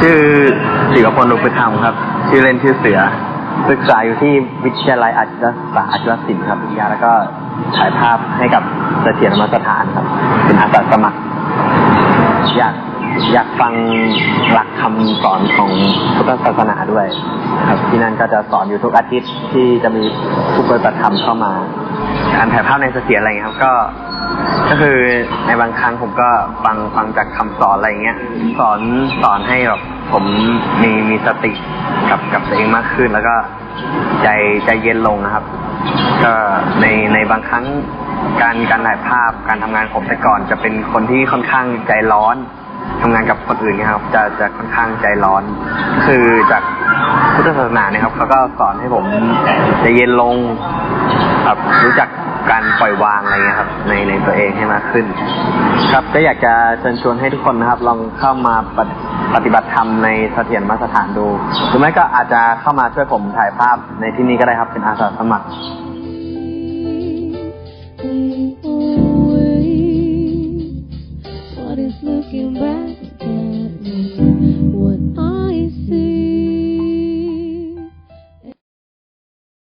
ชื่อศิวพลอุปธรรมครับ ชื่อเล่นชื่อเสือ ศึกษาอยู่ที่วิทยาลัยอาชีวศึกษาอาชีวศิลป์ครับวิทยาแล้วก็ถ่ายภาพให้กับเสถียรธรรมสถานครับ เป็นอาสาสมัคร อยากอยากฟังหลักคำสอนของพุทธศาสนาด้วย ครับ ที่นั่นก็จะสอนอยู่ทุกอาทิตย์ที่จะมีผู้ปฏิบัติธรรมเข้ามา การถ่ายภาพในเสถียรอะไรอย่างนี้ครับ ก็ ก็คือในบางครั้งผมก็ฟังฟังจากคำสอนอะไรเงี้ยสอนสอนให้แบบผมมีมีสติกับกับตัวเองมากขึ้น แล้วก็ใจใจเย็นลงนะครับ ก็ในในบางครั้งการการถ่ายภาพการทำงานผมแต่ก่อน จะเป็นคนที่ค่อนข้างใจร้อนทำงานกับคนอื่นนะครับ จะจะค่อนข้างใจร้อน คือจากพุทธศาสนาเนี่ยครับเขาก็สอนให้ผมใจเย็นลงครับรู้จัก การปล่อยวางอะไรเงี้ยครับ ในในตัวเองให้มากขึ้น ครับก็อยากจะเชิญชวนให้ทุกคนนะครับ ลองเข้ามาปฏิปฏิบัติธรรมในเสถียรมาสถานดู หรือไม่ก็อาจจะเข้ามาช่วยผมถ่ายภาพในที่นี้ก็ได้ครับเป็นอาสาสมัคร